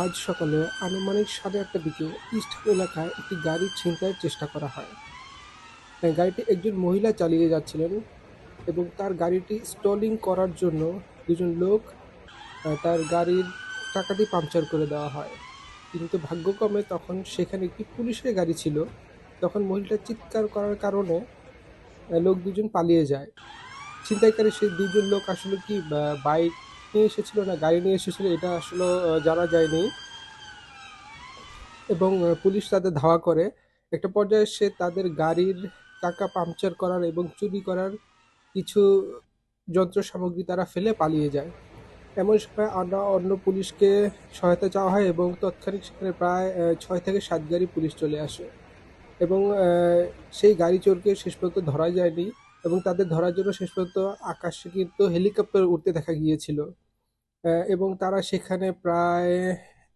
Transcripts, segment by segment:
আজ সকালে আনুমানিক সাড়ে আটটার দিকে ইস্টহাম এলাকায় একটি গাড়ি ছিনতাইয়ের চেষ্টা করা হয়। গাড়িটি একজন মহিলা চালিয়ে যাচ্ছিলেন এবং তার গাড়িটি স্টলিং করার জন্য দুজন লোক তার গাড়ির টাকাটি পাংচার করে দেওয়া হয়। কিন্তু ভাগ্যক্রমে তখন সেখানে একটি পুলিশের গাড়ি ছিল। তখন মহিলাটা চিৎকার করার কারণে লোক দুজন পালিয়ে যায়। ছিনতাইকারী সেই দুজন লোক আসলে কি বাইক নিয়ে এসেছিল না, গাড়ি নিয়ে এসেছিল, এটা আসলে জানা যায়নি। এবং পুলিশ তাদের ধাওয়া করে। একটা পর্যায়ে সে তাদের গাড়ির চাকা পাংচার করার এবং চুরি করার কিছু যন্ত্র সামগ্রী তারা ফেলে পালিয়ে যায়। এমন সময় আমরা অন্য পুলিশকে সহায়তা চাওয়া হয় এবং তৎক্ষণিক সেখানে প্রায় ছয় থেকে সাত গাড়ি পুলিশ চলে আসে। এবং সেই গাড়ি চোরকে শেষ পর্যন্ত ধরা যায়নি এবং তাদের ধরার জন্য শেষ পর্যন্ত আকাশে কিন্তু হেলিকপ্টার উঠতে দেখা গিয়েছিল। এবং তারা সেখানে প্রায়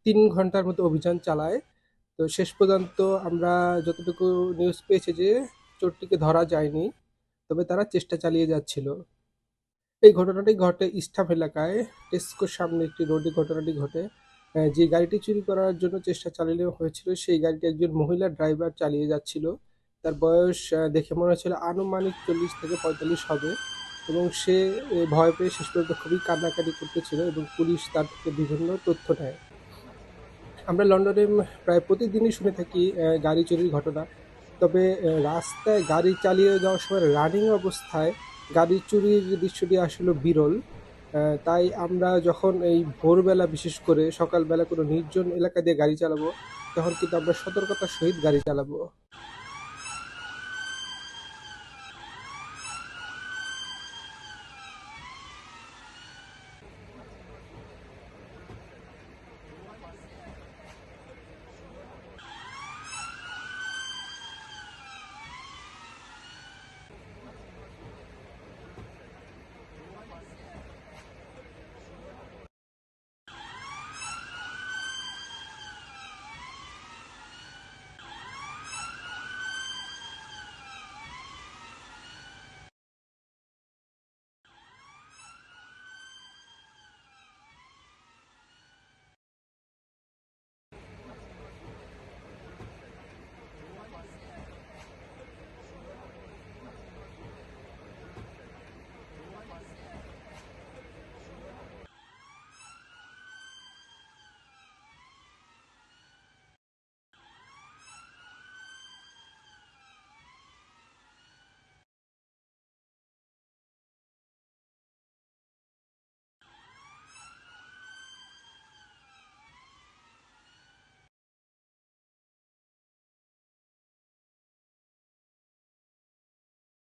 তিন ঘণ্টার মতো অভিযান চালায়। তো শেষ পর্যন্ত আমরা যতটুকু নিউজ পেয়েছি যে চোরটিকে ধরা যায়নি, তবে তারা চেষ্টা চালিয়ে যাচ্ছিল। এই ঘটনাটি ঘটে ইস্টাফ এলাকায়। টেস্কোর সামনে একটি রোডে ঘটনাটি ঘটে। যে গাড়িটি চুরি করার জন্য চেষ্টা চালানো হয়েছিল, সেই গাড়িটি একজন মহিলা ড্রাইভার চালিয়ে যাচ্ছিল। তার বয়স দেখে মনে হচ্ছিল আনুমানিক চল্লিশ থেকে পঁয়তাল্লিশ হবে এবং সে ভয় পেয়ে শেষ পর্যন্ত খুবই কান্নাকাটি করতেছিল এবং পুলিশ তার থেকে বিভিন্ন তথ্য নেয়। আমরা লন্ডনে প্রায় প্রতিদিনই শুনে থাকি গাড়ি চুরির ঘটনা। তবে রাস্তায় গাড়ি চালিয়ে যাওয়ার সময় রানিং অবস্থায় গাড়ি চুরির দৃশ্যটি আসলে বিরল। তাই আমরা যখন এই ভোরবেলা, বিশেষ করে সকালবেলা কোনো নির্জন এলাকা দিয়ে গাড়ি চালাবো, তখন কিন্তু আমরা সতর্কতার সহিত গাড়ি চালাবো।